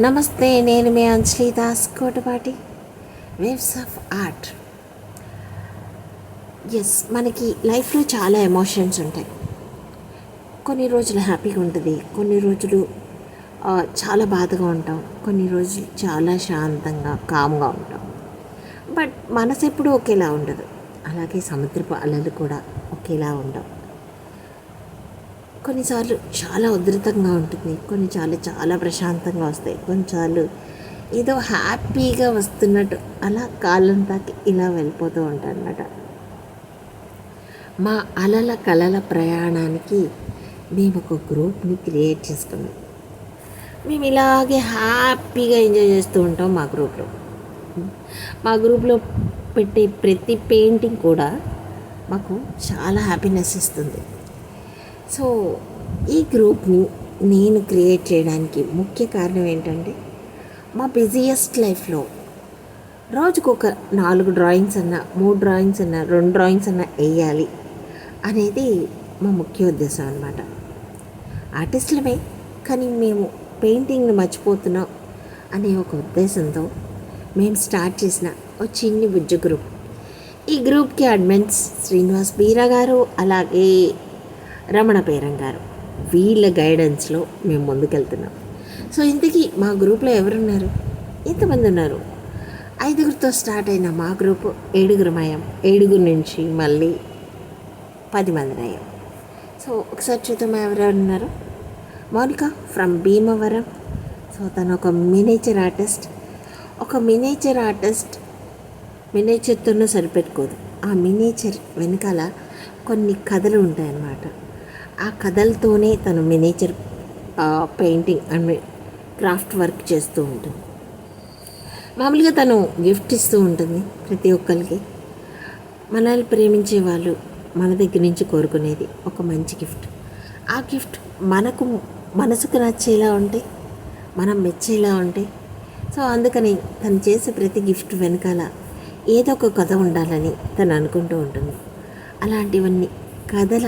నమస్తే నేను మీ Anjali Das Kotapati. Waves of arts మనకి లైఫ్లో చాలా ఎమోషన్స్ ఉంటాయి. కొన్ని రోజులు హ్యాపీగా ఉంటుంది కొన్ని రోజులు చాలా బాధగా ఉంటాం కొన్ని రోజులు చాలా శాంతంగా కామ్గా ఉంటాం. బట్ మనసు ఎప్పుడూ ఒకేలా ఉండదు. అలాగే సముద్రపు అలలు కూడా ఒకేలా ఉండవు. కొన్నిసార్లు చాలా ఉధృతంగా ఉంటుంది. కొన్నిసార్లు చాలా ప్రశాంతంగా వస్తాయి. కొన్నిసార్లు ఏదో హ్యాపీగా వస్తున్నట్టు అలా కాలం తాకి ఇలా వెళ్ళిపోతూ ఉంటానమాట అన్నమాట మా అలల కలల ప్రయాణానికి మేము ఒక గ్రూప్ని క్రియేట్ చేసుకున్నాం. మేము ఇలాగే హ్యాపీగా ఎంజాయ్ చేస్తూ ఉంటాం మా గ్రూప్లో. మా గ్రూప్లో పెట్టే ప్రతి పెయింటింగ్ కూడా మాకు చాలా హ్యాపీనెస్ ఇస్తుంది. సో ఈ గ్రూప్ని నేను క్రియేట్ చేయడానికి ముఖ్య కారణం ఏంటంటే మా బిజియెస్ట్ లైఫ్లో రోజుకు ఒక నాలుగు డ్రాయింగ్స్ అన్నా మూడు డ్రాయింగ్స్ అన్నా రెండు డ్రాయింగ్స్ అన్నా వేయాలి అనేది మా ముఖ్య ఉద్దేశం అనమాట ఆర్టిస్టులమే కానీ మేము పెయింటింగ్ని మర్చిపోతున్నాం అనే ఒక ఉద్దేశంతో మేము స్టార్ట్ చేసిన ఒక చిన్ని బుజ్జు గ్రూప్. ఈ గ్రూప్కి అడ్మిన్స్ శ్రీనివాస్ బీరా గారు అలాగే రమణ పేరం గారు. వీళ్ళ గైడెన్స్లో మేము ముందుకెళ్తున్నాం. సో ఇంతకీ మా గ్రూప్లో ఎవరున్నారు? ఎంతమంది ఉన్నారు? ఐదుగురితో స్టార్ట్ అయిన మా గ్రూప్ ఏడుగురమయ్యాం ఏడుగురు నుంచి మళ్ళీ పది మంది అయ్యాం సో ఒకసారి చూద్దాం ఎవరెవరున్నారు. మౌనిక ఫ్రమ్ భీమవరం. సో తను ఒక మినేచర్ ఆర్టిస్ట్ ఒక మినేచర్ ఆర్టిస్ట్ మినేచర్తోనూ సరిపెట్టుకోదు. ఆ మినేచర్ వెనకాల కొన్ని కథలు ఉంటాయన్నమాట. ఆ కథలతోనే తను miniature painting and craft work చేస్తూ ఉంటుంది. మామూలుగా తను గిఫ్ట్ ఇస్తూ ఉంటుంది ప్రతి ఒక్కరికి మనల్ని ప్రేమించే వాళ్ళు మన దగ్గర నుంచి కోరుకునేది ఒక మంచి గిఫ్ట్ ఆ గిఫ్ట్ మనకు మనసుకు నచ్చేలా ఉంటే మనం మెచ్చేలా ఉంటే సో అందుకని తను చేసే ప్రతి గిఫ్ట్ వెనకాల ఏదో ఒక కథ ఉండాలని తను అనుకుంటూ ఉంటుంది. అలాంటివన్నీ కథల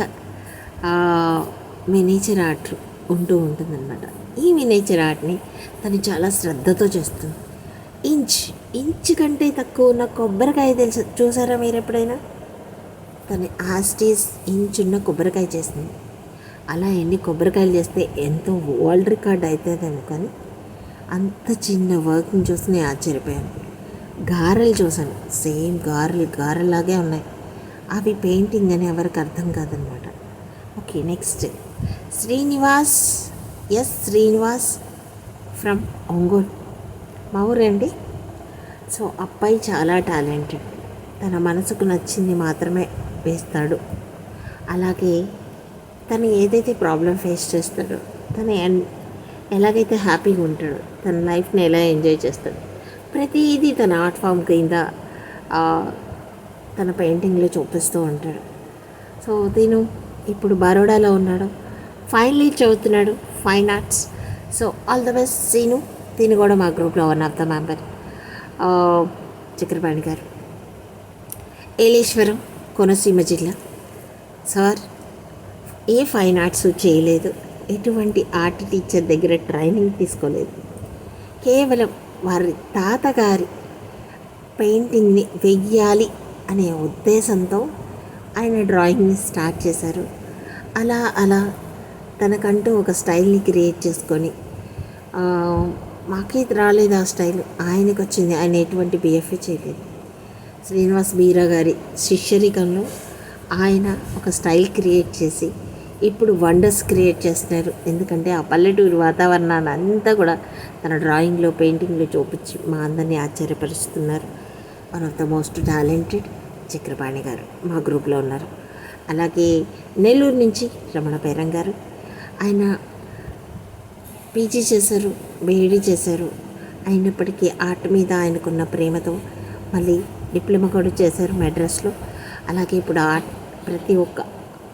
మినేచర్ ఆర్ట్ ఉంటూ ఉంటుందన్నమాట. ఈ మినేచర్ ఆర్ట్ని తను చాలా శ్రద్ధతో చేస్తుంది. ఇంచ్ ఇంచ్ కంటే తక్కువ ఉన్న కొబ్బరికాయ తెలుసు చూసారా మీరు ఎప్పుడైనా? తను ఆస్టీస్ ఇంచ్ ఉన్న కొబ్బరికాయ చేస్తుంది. అలా ఎన్ని కొబ్బరికాయలు చేస్తే ఎంతో వరల్డ్ రికార్డ్ అవుతుందేమో కానీ అంత చిన్న వర్క్ని చూసి నేను ఆశ్చర్యపోయాను. గారెలు చూసాను సేమ్ గారెలు గారెలాగే ఉన్నాయి. అవి పెయింటింగ్ అని ఎవరికి అర్థం కాదనమాట okay next Srinivas S Srinivas from Ongole. మా ఊరండి సో అబ్బాయి చాలా టాలెంటెడ్. తన మనసుకు నచ్చింది మాత్రమే వేస్తాడు. అలాగే తను ఏదైతే ప్రాబ్లం ఫేస్ చేస్తాడో తను ఎన్- ఎలాగైతే హ్యాపీగా ఉంటాడో తన లైఫ్ని ఎలా ఎంజాయ్ చేస్తాడు ప్రతిదీ తన ఆర్ట్ ఫామ్ కింద తన పెయింటింగ్లో చూపిస్తూ ఉంటాడు. సో తిను ఇప్పుడు బరోడాలో ఉన్నాడు. ఫైనల్ ఇయర్ చదువుతున్నాడు fine arts so all the best Seenu తిను కూడా మా గ్రూప్లో one of the member Chakrapani గారు. ఏలేశ్వరం కోనసీమ జిల్లా. సార్ ఏ ఫైన్ ఆర్ట్స్ చేయలేదు. ఎటువంటి ఆర్ట్ టీచర్ దగ్గర ట్రైనింగ్ తీసుకోలేదు. కేవలం వారి తాతగారి పెయింటింగ్ని వెయ్యాలి అనే ఉద్దేశంతో ఆయన డ్రాయింగ్ని స్టార్ట్ చేశారు. అలా అలా తనకంటూ ఒక స్టైల్ని క్రియేట్ చేసుకొని ఆ, మాకే రాలేదు ఆ స్టైల్. ఆయనకు వచ్చింది ఆయన ఎటువంటి బిఎఫ్ఏ చేయలేదు. శ్రీనివాస్ బీరా గారి శిష్యరికంలో ఆయన ఒక స్టైల్ క్రియేట్ చేసి ఇప్పుడు వండర్స్ క్రియేట్ చేస్తున్నారు. ఎందుకంటే ఆ పల్లెటూరు వాతావరణాన్ని అంతా కూడా తన డ్రాయింగ్లో పెయింటింగ్లో చూపించి మా అందరినీ ఆశ్చర్యపరుస్తున్నారు. One of the most talented Chakrapani గారు మా గ్రూప్లో ఉన్నారు. అలాగే నెల్లూరు నుంచి రమణ పేరం గారు ఆయన పీజీ చేశారు బీఈడీ చేశారు. అయినప్పటికీ ఆర్ట్ మీద ఆయనకున్న ప్రేమతో మళ్ళీ డిప్లొమా కూడా చేశారు మెడ్రాస్లో. అలాగే ఇప్పుడు ఆర్ట్ ప్రతి ఒక్క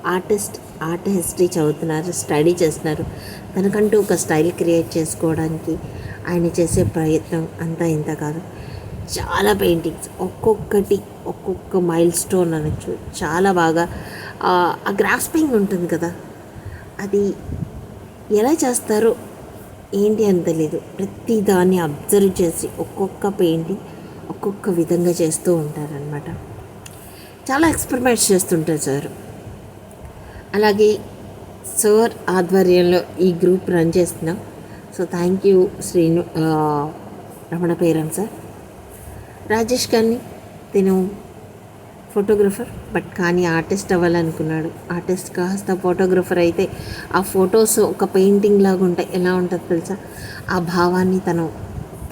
ఆర్టిస్ట్ ఆర్ట్ హిస్టరీ చదువుతున్నారు స్టడీ చేస్తున్నారు. తనకంటూ ఒక స్టైల్ క్రియేట్ చేసుకోవడానికి ఆయన చేసే ప్రయత్నం అంతా ఇంత కాదు. చాలా పెయింటింగ్స్ ఒక్కొక్కటి ఒక్కొక్క మైల్ స్టోన్ అనొచ్చు. చాలా బాగా ఆ గ్రాస్పింగ్ ఉంటుంది కదా. అది ఎలా చేస్తారో? ఏంటి అని తెలీదు. ప్రతి దాన్ని అబ్జర్వ్ చేసి ఒక్కొక్క పెయింటింగ్ ఒక్కొక్క విధంగా చేస్తూ ఉంటారనమాట చాలా ఎక్స్పెరిమెంట్స్ చేస్తుంటారు సార్. అలాగే సార్ ఆధ్వర్యంలో ఈ గ్రూప్ రన్ చేస్తున్నాం. So thank you Srinu Ramana Peram sir. Rajesh గారిని తిను. ఫోటోగ్రఫర్ బట్ కానీ ఆర్టిస్ట్ అవ్వాలనుకున్నాడు. ఆర్టిస్ట్ కాస్త ఫోటోగ్రఫర్ అయితే ఆ ఫొటోస్ ఒక పెయింటింగ్ లాగా ఉంటాయి. ఎలా ఉంటుందో తెలుసా? ఆ భావాన్ని తను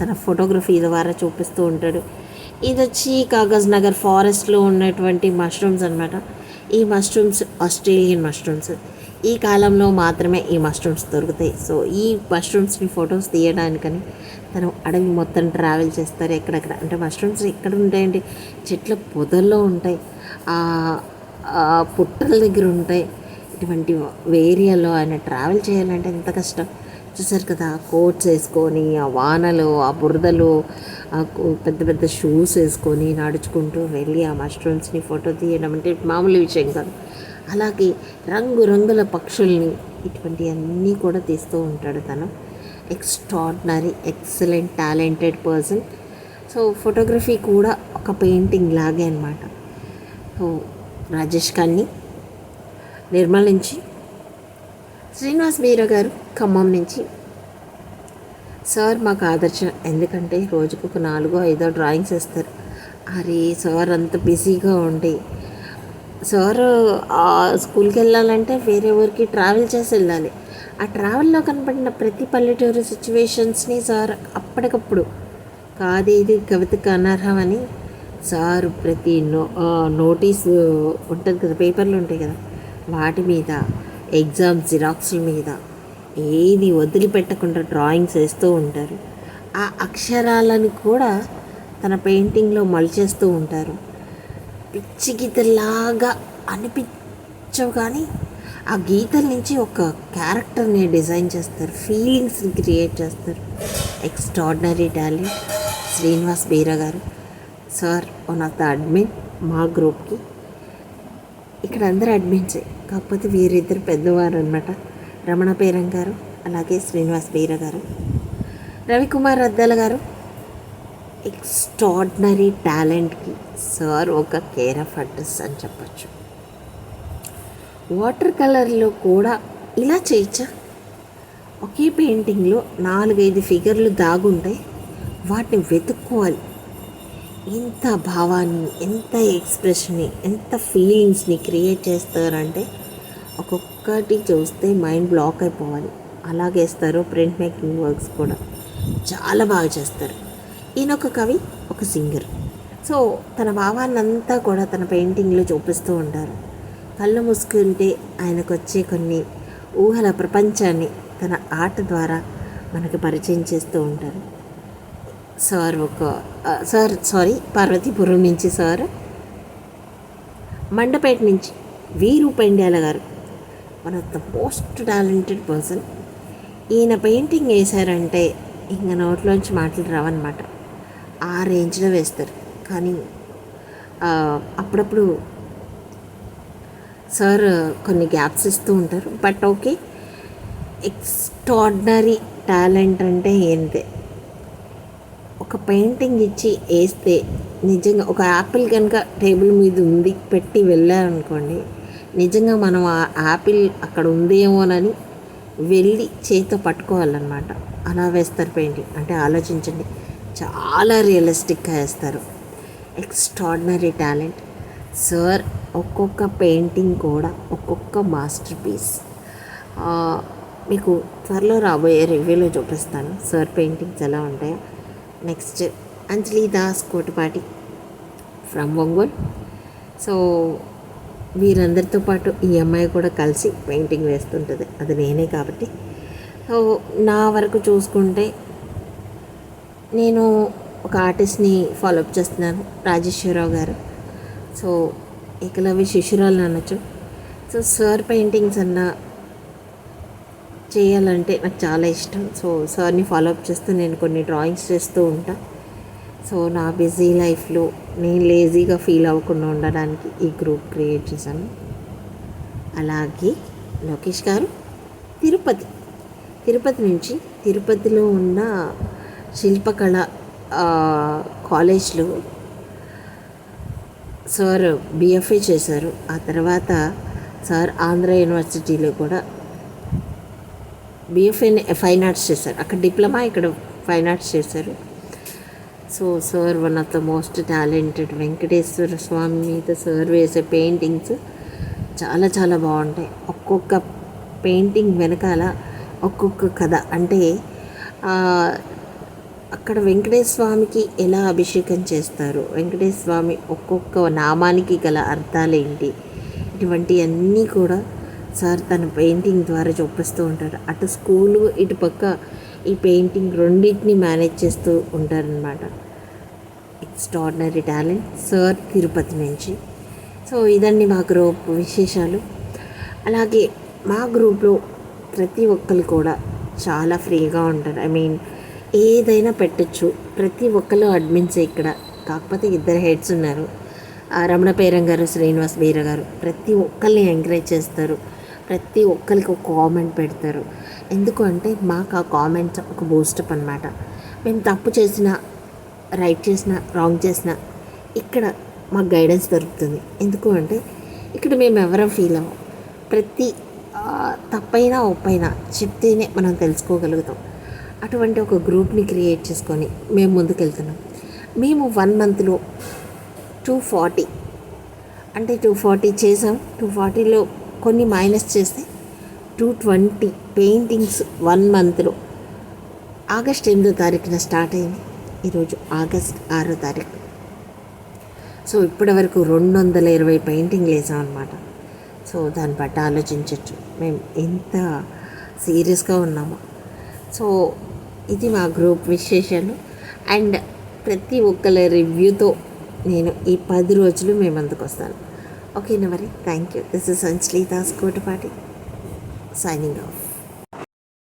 తన ఫోటోగ్రఫీ ద్వారా చూపిస్తూ ఉంటాడు. ఇది వచ్చి కాగజ్ నగర్ ఫారెస్ట్లో ఉన్నటువంటి మష్రూమ్స్ అన్నమాట. ఈ మష్రూమ్స్ ఆస్ట్రేలియన్ మష్రూమ్స్ ఈ కాలంలో మాత్రమే ఈ మష్రూమ్స్ దొరుకుతాయి. సో ఈ మష్రూమ్స్ని ఫొటోస్ తీయడానికని తను అడవి మొత్తం ట్రావెల్ చేస్తారు ఎక్కడెక్కడ. అంటే మష్రూమ్స్ ఎక్కడ ఉంటాయండి? చెట్ల పొదల్లో ఉంటాయి. ఆ పుట్టల దగ్గర ఉంటాయి. ఇటువంటి ఏరియాలో ఆయన ట్రావెల్ చేయాలంటే ఎంత కష్టం. చూసారు కదా కోట్స్ వేసుకొని ఆ వానలు ఆ బురదలు ఆ పెద్ద పెద్ద షూస్ వేసుకొని నడుచుకుంటూ వెళ్ళి ఆ మష్రూమ్స్ని ఫోటో తీయడం అంటే మామూలు విషయం కాదు. అలాగే రంగురంగుల పక్షుల్ని ఇటువంటి అన్నీ కూడా తీస్తూ ఉంటాడు తను. Extraordinary excellent talented person so photography కూడా ఒక పెయింటింగ్ లాగే అనమాట సో రాజేష్ ఖన్ని నిర్మల్ నుంచి. శ్రీనివాస్ బీరా గారు. ఖమ్మం నుంచి. సార్ మాకు ఆదర్శం. ఎందుకంటే రోజుకు ఒక నాలుగో ఐదో డ్రాయింగ్స్ వేస్తారు. అరే సార్ అంత బిజీగా ఉండి. సార్ ఆ స్కూల్కి వెళ్ళాలంటే వేరే ఊరికి ట్రావెల్ చేసి వెళ్ళాలి. ఆ ట్రావెల్లో కనపడిన ప్రతి పల్లెటూరు సిచ్యువేషన్స్ని సార్ అప్పటికప్పుడు కాదు ఇది కవితకు అనర్హం అని సార్ ప్రతి నో నోటీస్ ఉంటుంది కదా పేపర్లు ఉంటాయి కదా వాటి మీద ఎగ్జామ్ జిరాక్స్ల మీద ఏది వదిలిపెట్టకుండా డ్రాయింగ్స్ వేస్తూ ఉంటారు. ఆ అక్షరాలను కూడా తన పెయింటింగ్లో మలిచేస్తూ ఉంటారు. పిచ్చి గీతలాగా అనిపించవు కానీ ఆ గీతల నుంచి ఒక క్యారెక్టర్ని డిజైన్ చేస్తారు. ఫీలింగ్స్ని క్రియేట్ చేస్తారు. Extraordinary talent. శ్రీనివాస్ బీరా గారు. Sir one of the admin మా గ్రూప్కి. ఇక్కడ అందరు అడ్మిన్సే కాకపోతే వీరిద్దరు పెద్దవారు అనమాట రమణ పేరం గారు అలాగే శ్రీనివాస్ వీర గారు రవికుమార్ అద్దాల గారు. ఎక్స్ట్రాడినరీ టాలెంట్కి సార్ ఒక కేర్ ఆఫ్ అడ్రస్ అని చెప్పచ్చు. వాటర్ కలర్లో కూడా ఇలా చేయొచ్చా? ఒకే పెయింటింగ్లో నాలుగైదు ఫిగర్లు దాగుంటాయి వాటిని వెతుక్కోవాలి. ఎంత భావాన్ని ఎంత ఎక్స్ప్రెషన్ని ఎంత ఫీలింగ్స్ని క్రియేట్ చేస్తారంటే ఒక్కటి చూస్తే మైండ్ బ్లాక్ అయిపోవాలి. అలాగేస్తారు ప్రింట్ మేకింగ్ వర్క్స్ కూడా. చాలా బాగా చేస్తారు. ఈయన ఒక కవి ఒక సింగర్. సో తన భావాన్ని అంతా కూడా తన పెయింటింగ్లో చూపిస్తూ ఉంటారు. కళ్ళు మూసుకుంటే ఆయనకు వచ్చే కొన్ని ఊహల ప్రపంచాన్ని తన ఆర్ట్ ద్వారా మనకు పరిచయం చేస్తూ ఉంటారు. సార్ ఒక సార్ సారీ పార్వతీపురం నుంచి సార్. మండపేట నుంచి వీరు పెండ్యాల గారు. One of the most talented person ఈయన పెయింటింగ్ వేశారంటే ఇంకా నోట్లోంచి మాటలు రావన్నమాట. ఆ రేంజ్లో వేస్తారు. కానీ అప్పుడప్పుడు సార్ కొన్ని గ్యాప్స్ ఇస్తూ ఉంటారు. బట్ ఓకే ఎక్స్ట్రాడినరీ టాలెంట్ అంటే ఏంటే? ఒక పెయింటింగ్ ఇచ్చి వేస్తే నిజంగా ఒక యాపిల్ కనుక టేబుల్ మీద ఉంది పెట్టి వెళ్ళారనుకోండి నిజంగా మనం ఆ యాపిల్ అక్కడ ఉందేమోనని వెళ్ళి చేతితో పట్టుకోవాలన్నమాట. అలా వేస్తారు పెయింటింగ్ అంటే ఆలోచించండి. చాలా రియలిస్టిక్గా వేస్తారు. Extraordinary talent. సార్ ఒక్కొక్క పెయింటింగ్ కూడా ఒక్కొక్క మాస్టర్ పీస్. మీకు త్వరలో రాబోయే రివ్యూలో చూపిస్తాను. సార్ పెయింటింగ్స్ ఎలా ఉంటాయో. Next Anjali Das Kotipati from Ongole. So వీరందరితో పాటు ఈ అమ్మాయి కూడా కలిసి పెయింటింగ్ వేస్తుంటుంది. అది నేనే కాబట్టి. సో నా వరకు చూసుకుంటే నేను ఒక ఆర్టిస్ట్ని ఫాలోఅప్ చేస్తున్నాను రాజేశ్వరరావు గారు. సో ఏకలవ్య శిశురాలు అనొచ్చు. సో సార్ పెయింటింగ్స్ అన్న చేయాలంటే నాకు చాలా ఇష్టం. సో సార్ని ఫాలోఅప్ చేస్తూ నేను కొన్ని డ్రాయింగ్స్ చేస్తూ ఉంటాను సో నా బిజీ లైఫ్లో నేను లేజీగా ఫీల్ అవ్వకుండా ఉండడానికి ఈ గ్రూప్ క్రియేట్ చేశాను అలాగే లోకేష్ గారు తిరుపతి. తిరుపతి నుంచి తిరుపతిలో ఉన్న శిల్పకళ కాలేజ్లో సార్ బిఎఫ్ఏ చేశారు. ఆ తర్వాత సార్ ఆంధ్ర యూనివర్సిటీలో కూడా బిఎఫ్ఏ ఫైన్ ఆర్ట్స్ చేశారు. అక్కడ డిప్లొమా ఇక్కడ ఫైన్ ఆర్ట్స్ చేశారు. So sir one of the most talented Venkateswara Swamy మీద సార్ వేసే పెయింటింగ్స్ చాలా చాలా బాగుంటాయి. ఒక్కొక్క పెయింటింగ్ వెనకాల ఒక్కొక్క కథ. అంటే అక్కడ వెంకటేశ్వర స్వామికి ఎలా అభిషేకం చేస్తారు? వెంకటేశ్వర స్వామి ఒక్కొక్క నామానికి గల అర్థాలు ఏంటి? ఇటువంటి అన్నీ కూడా సార్ తన పెయింటింగ్ ద్వారా చూపిస్తూ ఉంటారు. అటు స్కూలు ఇటు పక్క ఈ పెయింటింగ్ రెండింటిని మేనేజ్ చేస్తూ ఉంటారనమాట ఎక్స్ట్రాడినరీ టాలెంట్ సార్ తిరుపతి నుంచి సో ఇదండి మా గ్రూప్ విశేషాలు. అలాగే మా గ్రూప్లో ప్రతి ఒక్కరు కూడా చాలా ఫ్రీగా ఉంటారు. ఐ మీన్ ఏదైనా పెట్టచ్చు. ప్రతి ఒక్కరు అడ్మిన్స్ ఇక్కడ. కాకపోతే ఇద్దరు హెడ్స్ ఉన్నారు. ఆ రమణ పేరం గారు శ్రీనివాస్ బీర గారు ప్రతి ఒక్కరిని ఎంకరేజ్ చేస్తారు. ప్రతి ఒక్కరికి ఒక కామెంట్ పెడతారు. ఎందుకు అంటే మాకు ఆ కామెంట్స్ ఒక బూస్టప్ అనమాట మేము తప్పు చేసినా రైట్ చేసినా రాంగ్ చేసినా ఇక్కడ మాకు గైడెన్స్ దొరుకుతుంది. ఎందుకు అంటే ఇక్కడ మేము ఎవరం ఫీల్ అవ్వం. ప్రతి తప్పైనా ఒప్పైనా చెప్తేనే మనం తెలుసుకోగలుగుతాం. అటువంటి ఒక గ్రూప్ని క్రియేట్ చేసుకొని మేము ముందుకెళ్తున్నాం. మేము వన్ మంత్లో టూ ఫార్టీ అంటే టూ ఫార్టీ చేసాం. టూ ఫార్టీలో కొన్ని మైనస్ చేస్తే టూ ట్వంటీ పెయింటింగ్స్ వన్ మంత్లో ఆగస్ట్ ఎనిమిదో తారీఖున స్టార్ట్ అయింది. ఈరోజు ఆగస్ట్ ఆరో తారీఖు. సో ఇప్పటి వరకు రెండు వందల ఇరవై పెయింటింగ్లు వేసాం అనమాట సో దాన్ని బట్టి ఆలోచించవచ్చు మేము ఎంత సీరియస్గా ఉన్నామో. సో ఇది మా గ్రూప్ విశేషాలు. అండ్ ప్రతి ఒక్కరి రివ్యూతో నేను ఈ పది రోజులు మేము అందుకు వస్తాను. ఓకేనా మరి? Thank you this is Anjali Das Kotapati signing off.